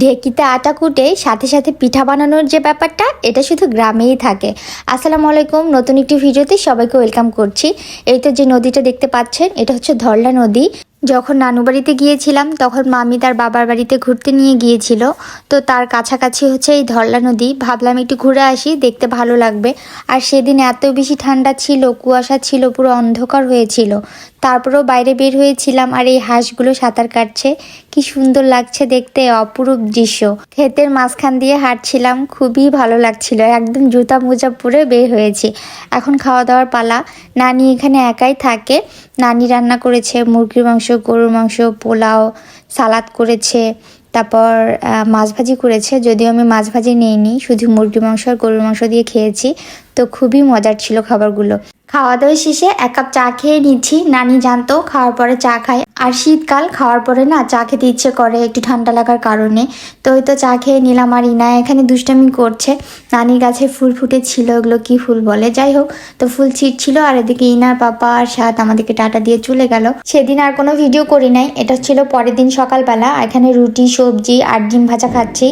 ঢেকিতে আটা কুটে সাথে সাথে পিঠা বানানোর যে ব্যাপারটা, এটা শুধু গ্রামেই থাকে। আসসালামু আলাইকুম, নতুন একটি ভিডিওতে সবাইকে ওয়েলকাম করছি। এই তো যে নদীটা দেখতে পাচ্ছেন, এটা হচ্ছে ধরলা নদী। যখন নানু বাড়িতে গিয়েছিলাম, তখন মামি তার বাবার বাড়িতে ঘুরতে নিয়ে গিয়েছিল। তো তার কাছাকাছি হচ্ছে এই ধরলা নদী। ভাবলাম একটু ঘুরে আসি, দেখতে ভালো লাগবে। আর সেদিন এত বেশি ঠান্ডা ছিল, কুয়াশা ছিল, পুরো অন্ধকার হয়েছিল। তারপরেও বাইরে বের হয়েছিলাম আর এই হাঁসগুলো সাঁতার কাটছে। কি সুন্দর লাগছে দেখতে, অপরূপ দৃশ্য। ক্ষেতের মাঝখান দিয়ে হাঁটছিলাম, খুবই ভালো লাগছিল। একদম জুতা মোজা পরে বের হয়েছি। এখন খাওয়া দাওয়ার পালা। নানি এখানে একাই থাকে। নানি রান্না করেছে, মুরগির মাংস গরুর মাংস, পোলাও, সালাদ করেছে, তারপর মাছ ভাজি করেছে। যদিও আমি মাছ ভাজি নিইনি, শুধু মুরগি মাংস আর গরুর মাংস দিয়ে খেয়েছি। তো খুবই মজার ছিল খাবারগুলো। খাওয়া দাওয়া শেষে এক কাপ চা খেয়ে নিচ্ছি। নানি জানতো খাওয়ার পরে চা খায়। আর শীতকাল, খাওয়ার পরে না চা খেতে ইচ্ছে করে একটু ঠান্ডা লাগার কারণে। তো ওই তো চা খেয়ে নিলাম আর ইনা এখানে দুষ্টামি করছে। নানির গাছে ফুল ফুটেছিল ওগুলো কি ফুল বলে? যাই হোক, তো ফুল ছিটছিল আর এদিকে ইনার পাপা আর সাথ আমাদেরকে টাটা দিয়ে চলে গেল। সেদিন আর কোনো ভিডিও করি নাই। এটা ছিল পরের দিন সকালবেলা। এখানে রুটি, সবজি আর ডিম ভাজা খাচ্ছি।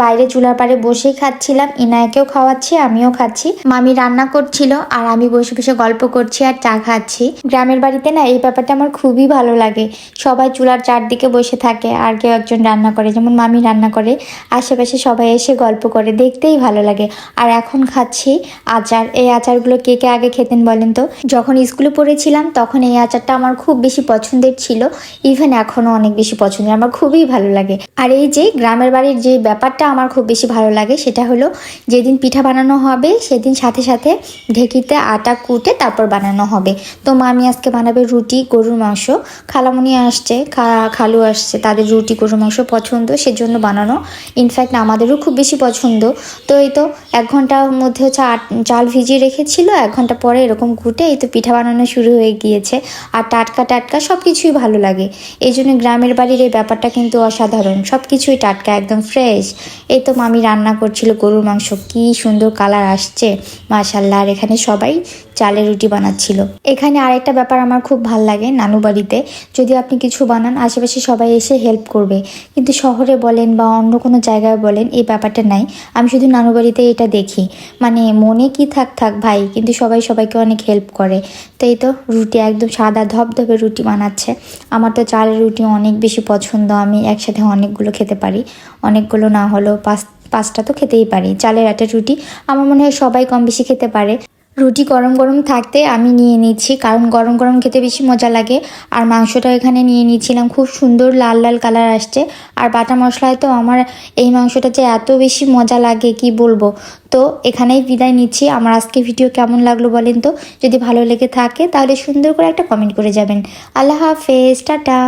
বাইরে চুলার পাড়ে বসেই খাচ্ছিলাম। ইনায়কেও খাওয়াচ্ছি, আমিও খাচ্ছি। মামি রান্না করছিল আর আমি বসে বসে গল্প করছি আর চা খাচ্ছি। গ্রামের বাড়িতে না এই ব্যাপারটা আমার খুবই ভালো লাগে। সবাই চুলার চারদিকে বসে থাকে আর কেউ একজন রান্না করে, যেমন মামি রান্না করে। আশেপাশে সবাই এসে গল্প করে, দেখতেই ভালো লাগে। আর এখন খাচ্ছি আচার। এই আচারগুলো কে কে আগে খেতেন বলেন তো? যখন স্কুলে পড়েছিলাম তখন এই আচারটা আমার খুব বেশি পছন্দের ছিল। ইভেন এখনও অনেক বেশি পছন্দের, আমার খুবই ভালো লাগে। আর এই যে গ্রামের বাড়ির যে ব্যাপারটা আমার খুব বেশি ভালো লাগে সেটা হলো, যেদিন পিঠা বানানো হবে সেদিন সাথে সাথে ঢেকিতে আটা কুটে তারপর বানানো হবে। তো মামি আজকে বানাবে রুটি, গরুর মাংস। খালামুনি আসছে খালু আসছে, তাদের রুটি, গরুর মাংস পছন্দ, সেজন্য বানানো। ইনফ্যাক্ট আমাদেরও খুব বেশি পছন্দ। তো এই তো এক ঘণ্টার মধ্যে হচ্ছে চাল ভিজিয়ে রেখেছিল, এক ঘণ্টা পরে এরকম কুটে এই তো পিঠা বানানো শুরু হয়ে গিয়েছে। আর টাটকা টাটকা সব কিছুই ভালো লাগে। এই জন্য গ্রামের বাড়ির এই ব্যাপারটা কিন্তু অসাধারণ। সব কিছুই টাটকা, একদম ফ্রেশ এই তো মামি রান্না করছিল গরুর মাংস, কি সুন্দর কালার আসছে। মাশাল্লাহ, আর এখানে সবাই চালের রুটি বানাচ্ছিল। এখানে আরেকটা ব্যাপার আমার খুব ভালো লাগে নানু বাড়িতে। যদি আপনি কিছু বানান, আশেপাশে সবাই এসে হেল্প করবে। কিন্তু শহরে বলেন বা অন্য কোনো জায়গায় বলেন, এই ব্যাপারটা নাই। আমি শুধু নানু বাড়িতে এটা দেখি। মানে মনে কি থাক থাক ভাই, কিন্তু সবাই সবাইকে অনেক হেল্প করে। তো এই তো রুটি একদম সাদা ধপধপে রুটি বানাচ্ছে। আমার তো চালের রুটি অনেক বেশি পছন্দ। আমি একসাথে অনেকগুলো খেতে পারি। অনেকগুলো না হলেও পাঁচ, পাঁচটা তো খেতেই পারি। চালের আটের রুটি, আমার মনে হয় সবাই কম বেশি খেতে পারে। রুটি গরম গরম থাকতে আমি নিয়ে নিচ্ছি, কারণ গরম গরম খেতে বেশি মজা লাগে। আর মাংসটা এখানে নিয়ে নিয়েছিলাম খুব সুন্দর লাল লাল কালার আসছে। আর বাটা মশলায় তো আমার এই মাংসটা যে এত বেশি মজা লাগে, কি বলব? তো এখানেই বিদায় নিচ্ছি। আমার আজকে ভিডিও কেমন লাগল বলেন তো? যদি ভালো লেগে থাকে, তাহলে সুন্দর করে একটা কমেন্ট করে যাবেন। আল্লাহ হাফেজ, টাটা।